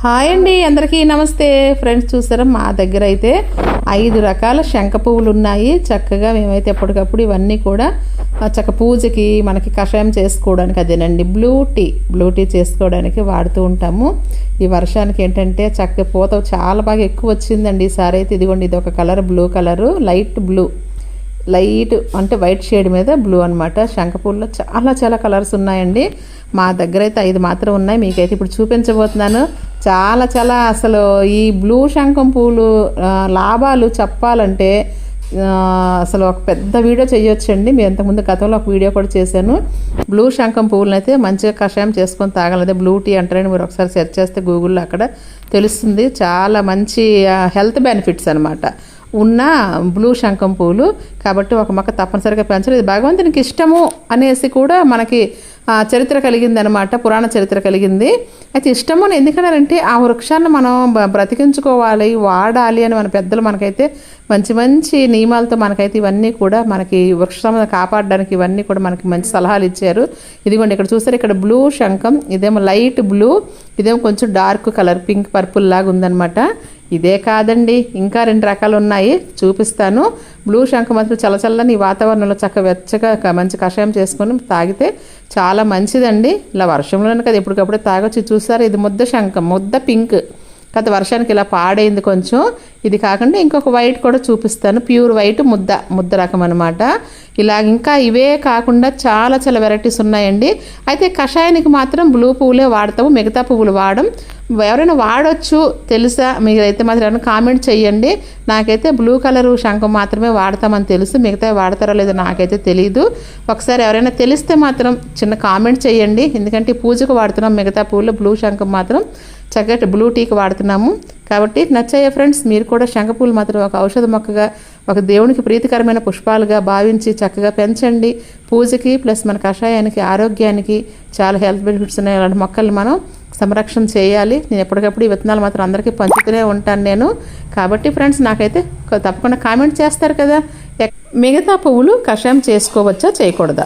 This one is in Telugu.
హాయ్ అండి అందరికీ నమస్తే. ఫ్రెండ్స్ చూసారా? మా దగ్గర అయితే ఐదు రకాల శంఖ పువ్వులు ఉన్నాయి. చక్కగా మేమైతే ఎప్పటికప్పుడు ఇవన్నీ కూడా ఆ, చక్క పూజకి మనకి కషాయం చేసుకోవడానికి అదేనండి బ్లూ టీ బ్లూ టీ చేసుకోవడానికి వాడుతూ ఉంటాము. ఈ వర్షానికి ఏంటంటే చక్క పూత చాలా బాగా ఎక్కువ వచ్చిందండి. ఈసారి అయితే ఇదిగోండి ఇది ఒక colour blue colour light blue light అంటే వైట్ షేడ్ మీద బ్లూ అనమాట శంఖపూల్లో చాలా చాలా కలర్స్ ఉన్నాయండి. మా దగ్గర అయితే ఐదు మాత్రం ఉన్నాయి. మీకైతే ఇప్పుడు చూపించబోతున్నాను. చాలా చాలా అసలు ఈ బ్లూ శంఖం పూలు లాభాలు చెప్పాలంటే అసలు ఒక పెద్ద వీడియో చేయొచ్చండి. మేము ఇంతకుముందు గతంలో ఒక వీడియో కూడా చేశాను. బ్లూ శంఖం పువ్వులను అయితే మంచిగా కషాయం చేసుకొని తాగలేదు. బ్లూ టీ అంటారని మీరు ఒకసారి సెర్చ్ చేస్తే గూగుల్లో అక్కడ తెలుస్తుంది. చాలా మంచి హెల్త్ బెనిఫిట్స్ అనమాట ఉన్న బ్లూ శంఖం పూలు. కాబట్టి ఒక మొక్క తప్పనిసరిగా పెంచాలి. ఇది భగవంతునికి ఇష్టము అనేసి కూడా మనకి చరిత్ర కలిగింది అనమాట పురాణ చరిత్ర కలిగింది. అయితే ఇష్టము ఎందుకనంటే ఎందుకన్నారంటే ఆ వృక్షాన్ని మనం బ్రతికించుకోవాలి వాడాలి అని మన పెద్దలు మనకైతే మంచి మంచి నియమాలతో మనకైతే ఇవన్నీ కూడా మనకి వృక్షాలను కాపాడడానికి ఇవన్నీ కూడా మనకి మంచి సలహాలు ఇచ్చారు. ఇదిగోండి ఇక్కడ చూసారు ఇక్కడ బ్లూ శంఖం ఇదేమో లైట్ బ్లూ ఇదేమో కొంచెం డార్క్ కలర్ పింక్ పర్పుల్ లాగా ఉందన్నమాట. ఇదే కాదండి ఇంకా రెండు రకాలు ఉన్నాయి చూపిస్తాను. బ్లూ శంఖ మాత్రం చల్ల చల్లని వాతావరణంలో చక్క వెచ్చగా మంచి కషాయం చేసుకొని తాగితే చాలా మంచిదండి. ఇలా వర్షంలోనే కదా ఎప్పటికప్పుడు తాగొచ్చి. చూసారు? ఇది ముద్ద శంఖం ముద్ద పింక్. గత వర్షానికి ఇలా పాడైంది కొంచెం. ఇది కాకుండా ఇంకొక వైట్ కూడా చూపిస్తాను. ప్యూర్ వైట్ ముద్ద ముద్ద రకం అనమాట ఇలాగ ఇంకా ఇవే కాకుండా చాలా చాలా వెరైటీస్ ఉన్నాయండి. అయితే కషాయానికి మాత్రం బ్లూ పువ్వులే వాడతాము. మిగతా పువ్వులు వాడడం ఎవరైనా వాడొచ్చు తెలుసా? మీరైతే మాత్రం ఏమైనా కామెంట్ చేయండి నాకైతే బ్లూ కలర్ శంఖం మాత్రమే వాడతామని తెలుసు. మిగతా వాడతారో లేదో నాకైతే తెలియదు ఒకసారి ఎవరైనా తెలిస్తే మాత్రం చిన్న కామెంట్ చేయండి ఎందుకంటే పూజకు వాడుతున్నాం మిగతా పువ్వులు బ్లూ శంఖం మాత్రం. చక్కటి బ్లూ టీకి వాడుతున్నాము. కాబట్టి నచ్చాయ ఫ్రెండ్స్ మీరు కూడా శంఖపూలు మాత్రం ఒక ఔషధ మొక్కగా ఒక దేవునికి ప్రీతికరమైన పుష్పాలుగా భావించి చక్కగా పెంచండి. పూజకి ప్లస్ మన కషాయానికి ఆరోగ్యానికి చాలా హెల్త్ బెనిఫిట్స్ ఉన్నాయి. అలాంటి మొక్కల్ని మనం సంరక్షణ చేయాలి. నేను ఎప్పటికప్పుడు ఈ విత్తనాలు మాత్రం అందరికీ పంచుతూనే ఉంటాను నేను. కాబట్టి ఫ్రెండ్స్ నాకైతే తప్పకుండా కామెంట్ చేస్తారు కదా. ఎక్- మిగతా పువ్వులు కషాయం చేసుకోవచ్చా చేయకూడదా?